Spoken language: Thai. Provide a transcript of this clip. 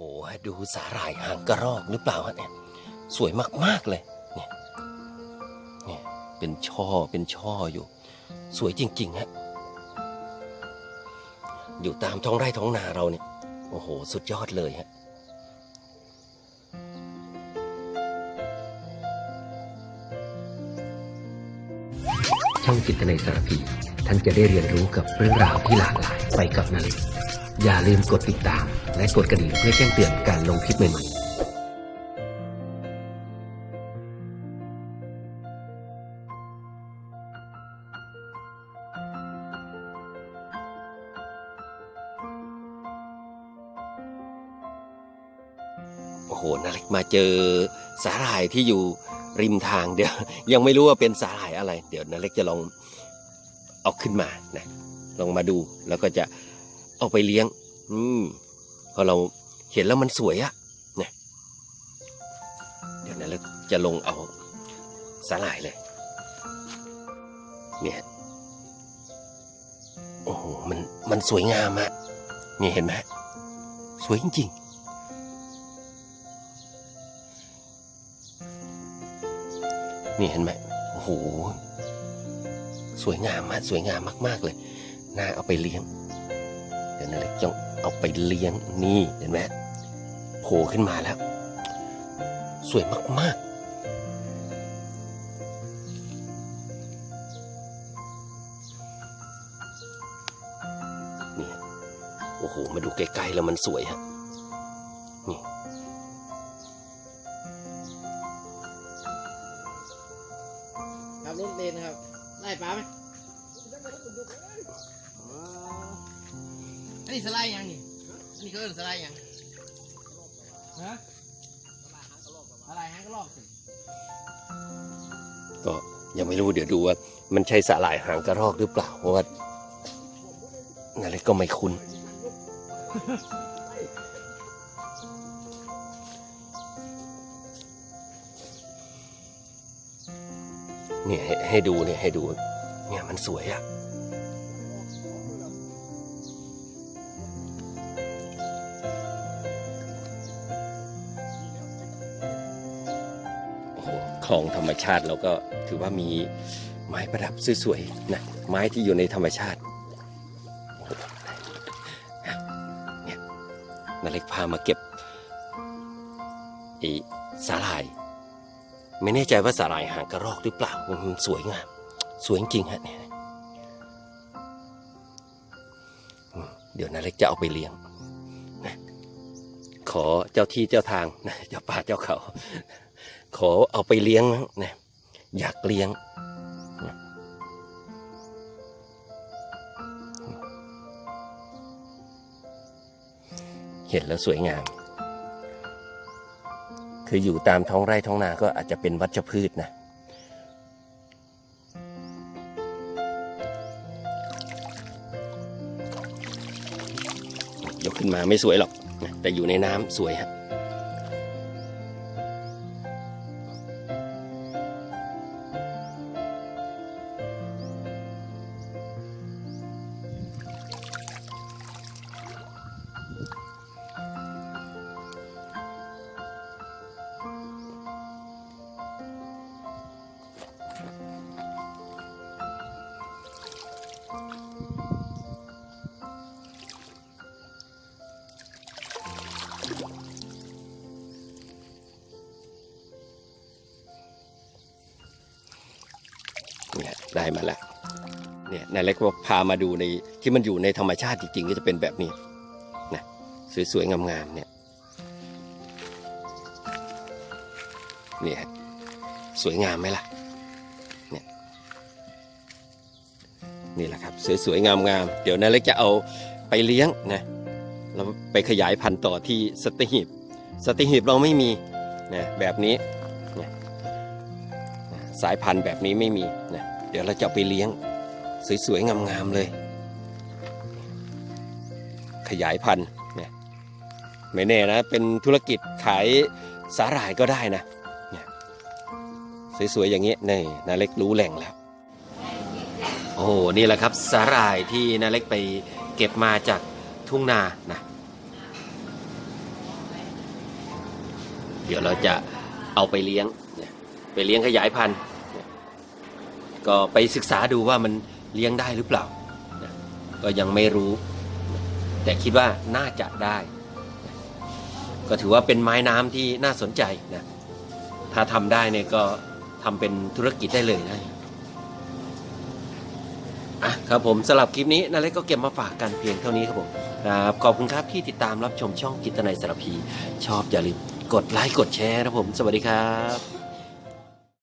โหดูสาหร่ายหางกระรอกหรือเปล่าฮะเนี่ยสวยมากๆเลยเนี่ยเนี่ยเป็นช่อเป็นช่ออยู่ สวยจริงๆฮะอยู่ตามท้องไร่ท้องนาเราเนี่ยโอ้โห สุดยอดเลยฮะช่องจิตในสารพีท่านจะได้เรียนรู้กับเรื่องราวที่หลากหลายไปกับนาเล็ก อย่าลืมกดติดตาม และกดกระดิ่งเพื่อแจ้งเตือนการลงคลิปใหม่ๆโอ้โหนาเล็กมาเจอสาหร่ายที่อยู่ริมทางเดี๋ยว ยังไม่รู้ว่าเป็นสาหร่ายอะไร เดี๋ยวนาเล็กจะลองเอาขึ้นมานะลองมาดูแล้วก็จะ เอาไปเลี้ยง อืมพอเราเห็นแล้วมันสวยอะเนี่ยเดี๋ยวนาเล็กจะลงเอาสาหร่ายเลย เนี่ยโอ้โหมันมันสวยงามอะนี่เห็นไหมสวยจริงๆ นี่เห็นไหมโอ้โห สวยงามมากสวยงามมาก ๆ เลย น่าเอาไปเลี้ยง เดี๋ยวนาเล็กต้องเอาไปเลี้ยงนี่เห็นไหมโผล่ขึ้นมาแล้ว สวยมาก ๆ นี่โอ้โห มาดูใกล้ๆแล้วมันสวยฮะนี่ครับรถเลนครับไล่ปลาไหม อันนี้สไลด์ยังนี่อันนี้เขาเรียกสไลด์ยังฮะสไลด์หางกระรอกสิก็ยังไม่รู้เดี๋ยวดูว่า มันใช่สาหร่ายหางกระรอกหรือเปล่าเพราะว่านาเล็กก็ไม่คุ้นเนี่ยให้ให้ดูเนี่ยให้ดูเนี่ยมันสวยอะ ของธรรมชาติเราก็ถือว่ามีไม้ประดับสวยๆนะไม้ที่อยู่ในธรรมชาติเนี่ยนาเล็กพามาเก็บไอีสาหร่าย ไม่แน่ใจว่าสาหร่ายหางกระรอกหรือเปล่ามันสวยงาม สวยจริงฮะเนี่ยเดี๋ยวนาเล็กจะเอาไปเลี้ยงนะขอเจ้าที่เจ้าทางนะเจ้าป่าเจ้าเขา ขอเอาไปเลี้ยงนะอยากเลี้ยง เห็นแล้วสวยงาม คืออยู่ตามท้องไร่ท้องนาก็อาจจะเป็นวัชพืชนะยกขึ้นมาไม่สวยหรอก แต่อยู่ในน้ำสวยฮะ ได้มาแล้วเนี่ยนายเล็กว่าพามาดูในที่มันอยู่ในธรรมชาติจริงๆก็จะเป็นแบบนี้นะสวยๆงามๆเนี่ยเนี่ยฮะสวยงามไหมล่ะเนี่ยนี่แหละครับสวยๆงามๆเดี๋ยวนายเล็กจะเอาไปเลี้ยงนะเราไปขยายพันธุ์ต่อที่สตหีบสตหีบเราไม่มีนะแบบนี้สายพันธุ์แบบนี้ไม่มีนะ เดี๋ยวเราจะไปเลี้ยง สวยๆ งามๆ เลย ขยายพันธุ์เนี่ยไม่แน่นะ เป็นธุรกิจขายสาหร่ายก็ได้นะเนี่ยสวยๆ อย่างเงี้ยนี่นาเล็กรู้แหล่งแล้ว โอ้โห นี่แหละครับสาหร่ายที่นาเล็กไปเก็บมาจากทุ่งนานะเดี๋ยวเราจะเอาไปเลี้ยง ไปเลี้ยงขยายพันธุ์ ก็ไปศึกษาดูว่ามันเลี้ยงได้หรือเปล่านะก็ยังไม่รู้แต่คิดว่าน่าจะได้ก็ถือว่าเป็นไม้น้ำที่น่าสนใจนะถ้าทำได้เนี่ยก็ทำเป็นธุรกิจได้เลยนะอะครับผมสำหรับคลิปนี้นาเล็กก็เก็บมาฝากกันเพียงเท่านี้ครับผมครับขอบคุณครับที่ติดตามรับชมช่องกิตนัยสารพี ชอบอย่าลืมกดไลค์กดแชร์นะผม สวัสดีครับ